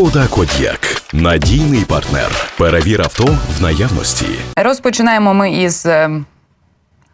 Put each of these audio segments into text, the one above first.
Шкода Код'як надійний партнер. Перевір авто в наявності. Розпочинаємо ми із. е,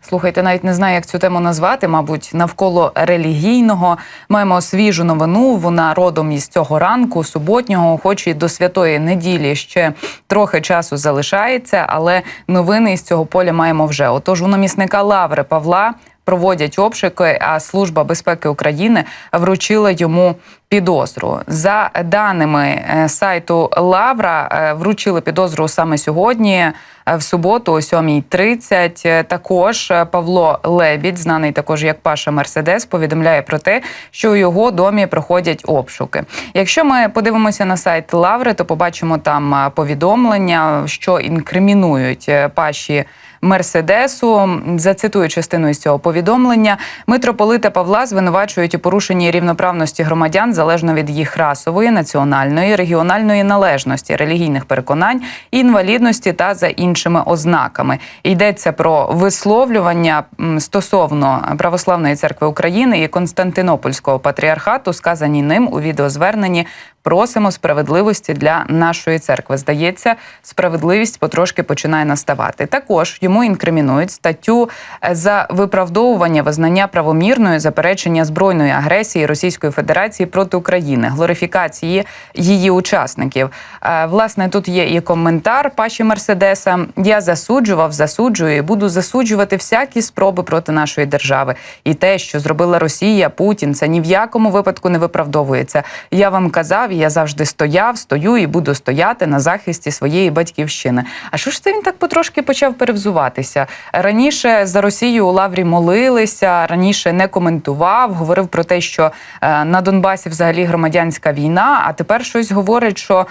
Слухайте, навіть не знаю, як цю тему назвати. Мабуть, навколо релігійного маємо свіжу новину. Вона родом із цього ранку, суботнього, хоч і до святої неділі ще трохи часу залишається, але новини із цього поля маємо вже. Отож, у намісника Лаври Павла проводять обшуки, а Служба безпеки України вручила йому підозру. За даними е, сайту Лавра, е, вручили підозру саме сьогодні, е, в суботу, о 7.30. Е, Також Павло Лебідь, знаний також як Паша Мерседес, повідомляє про те, що у його домі проходять обшуки. Якщо ми подивимося на сайт Лаври, то побачимо там повідомлення, що інкримінують Паші. Мерседесу зацитую частину із цього повідомлення. Митрополита Павла звинувачують у порушенні рівноправності громадян залежно від їх расової, національної, регіональної належності, релігійних переконань, інвалідності та за іншими ознаками. Йдеться про висловлювання стосовно православної церкви України і Константинопольського патріархату, сказані ним у відеозверненні. Просимо справедливості для нашої церкви. Здається, справедливість потрошки починає наставати. Також йому інкримінують статтю е, за виправдовування визнання правомірної заперечення збройної агресії Російської Федерації проти України, глорифікації її учасників. Е, Власне, тут є і коментар Паші Мерседеса. Я засуджував, засуджую і буду засуджувати всякі спроби проти нашої держави. І те, що зробила Росія, Путін, це ні в якому випадку не виправдовується. Я вам казав, я завжди стояв, стою і буду стояти на захисті своєї батьківщини. А що ж це він так потрошки почав перевзуватися? Раніше за Росію у Лаврі молилися, раніше не коментував, говорив про те, що е, на Донбасі взагалі громадянська війна. А тепер щось говорить, що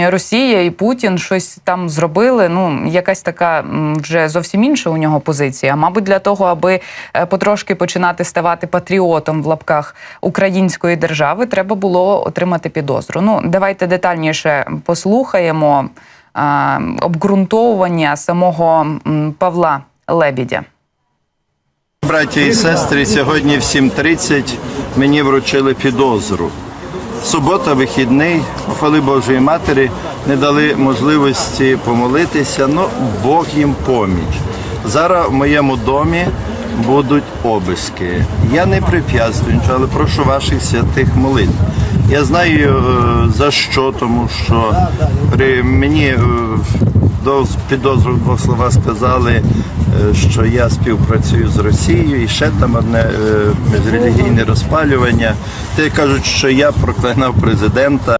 Росія і Путін щось там зробили. Ну, якась така вже зовсім інша у нього позиція. Мабуть, для того, аби е, потрошки починати ставати патріотом в лапках української держави, треба було отримати підозру. Ну, давайте детальніше послухаємо а, обґрунтовування самого Павла Лебідя. Браті і сестри, сьогодні в 7.30 мені вручили підозру. Субота, вихідний, хвали Божої Матері, не дали можливості помолитися, але Бог їм поміч. Зараз в моєму домі будуть обиски. Я не прип'яствую, нічого, але прошу ваших святих молитв. Я знаю е, за що, тому що при мені е, до підозру в двох словах сказали, е, що я співпрацюю з Росією і ще там одне е, міжрелігійне розпалювання. Те кажуть, що я проклинав президента.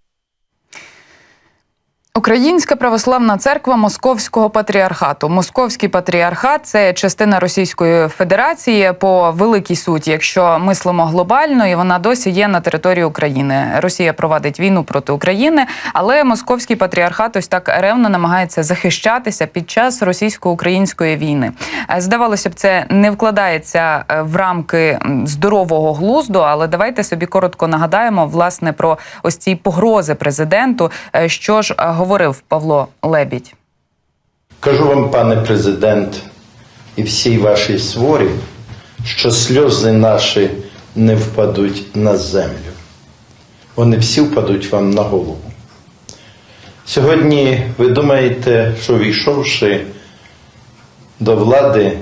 Українська православна церква Московського патріархату. Московський патріархат це частина Російської Федерації по великій суті, якщо мислимо глобально, і вона досі є на території України. Росія провадить війну проти України, але Московський патріархат ось так ревно намагається захищатися під час російсько-української війни. Е, Здавалося б, це не вкладається е, в рамки здорового глузду, але давайте собі коротко нагадаємо власне про ось ці погрози президенту. Е, Що ж говорив Павло Лебідь? Кажу вам, пане президент, і всій вашій сворі, що сльози наші не впадуть на землю. Вони всі впадуть вам на голову. Сьогодні ви думаєте, що війшовши до влади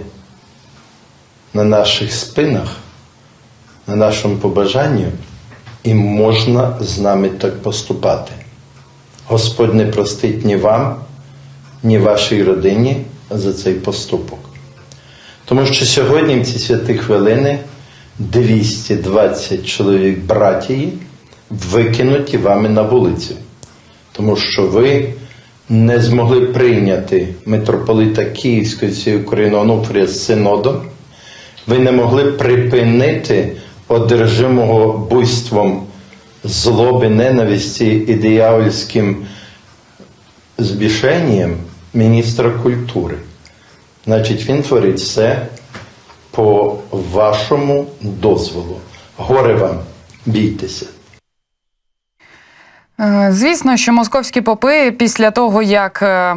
на наших спинах, на нашому побажанню, і можна з нами так поступати. Господь не простить ні вам, ні вашій родині за цей поступок. Тому що сьогодні в ці святі хвилини 220 чоловік братії викинуті вами на вулицю, тому що ви не змогли прийняти митрополита Київської цієї України Онуфрія з синодом, ви не могли припинити одержимого буйством злоби, ненависті і диявольським збішенням міністра культури. Значить, він творить все по вашому дозволу. Горе вам, бійтеся. Е, Звісно, що московські попи після того, як е,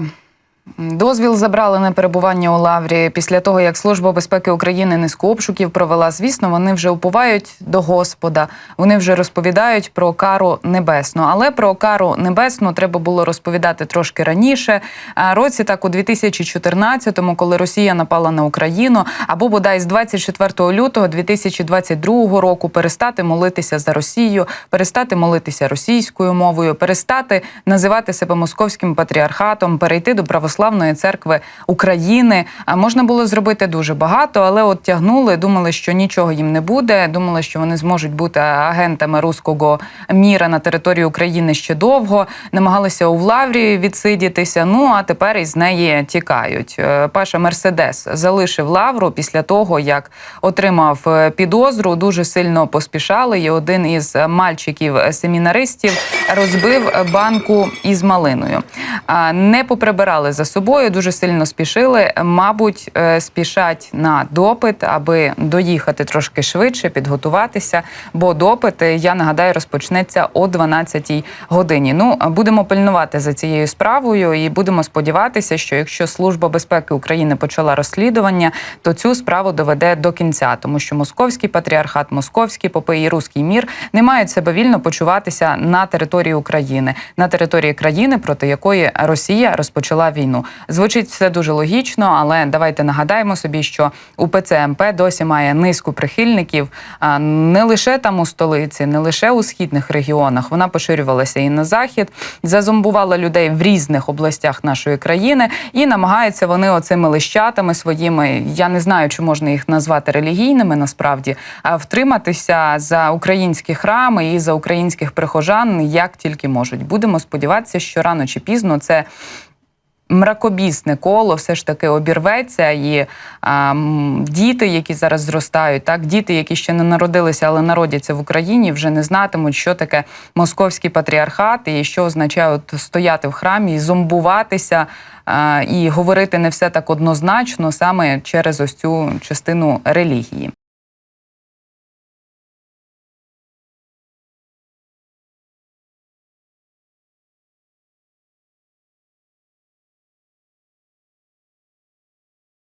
Дозвіл забрали на перебування у лаврі після того, як Служба безпеки України низку обшуків провела. Звісно, вони вже уповають до Господа. Вони вже розповідають про кару небесну. Але про кару небесну треба було розповідати трошки раніше. А році так у 2014-му, коли Росія напала на Україну, або бодай з 24 лютого 2022 року перестати молитися за Росію, перестати молитися російською мовою, перестати називати себе московським патріархатом, перейти до православної церкви України. Можна було зробити дуже багато, але от тягнули, думали, що нічого їм не буде. Думали, що вони зможуть бути агентами руського міра на території України ще довго. Намагалися у Лаврі відсидітися. Ну а тепер із неї тікають. Е, Паша Мерседес залишив Лавру після того, як отримав е, підозру. Дуже сильно поспішали. І один із мальчиків семінаристів розбив банку із малиною. Не поприбирали за собою, дуже сильно спішили. Мабуть, е, спішать на допит, аби доїхати трошки швидше, підготуватися. Бо допит, я нагадаю, розпочнеться о 12-й годині. Ну, будемо пильнувати за цією справою і будемо сподіватися, що якщо Служба безпеки України почала розслідування, то цю справу доведе до кінця, тому що московський патріархат, московські попи і руський мір не мають себе вільно почуватися на території України, на території країни, проти якої Росія розпочала війну. Звучить все дуже логічно, але давайте нагадаємо собі, що УПЦ МП досі має низку прихильників не лише там у столиці, не лише у східних регіонах. Вона поширювалася і на захід, зазомбувала людей в різних областях нашої країни, і намагаються вони оцими лищатами своїми. Я не знаю, чи можна їх назвати релігійними насправді, а втриматися за українські храми і за українських прихожан як тільки можуть. Будемо сподіватися, що рано чи пізно це. Мракобісне коло все ж таки обірветься, і а, діти, які зараз зростають, так діти, які ще не народилися, але народяться в Україні, вже не знатимуть, що таке московський патріархат і що означає от стояти в храмі і зомбуватися і говорити не все так однозначно саме через ось цю частину релігії.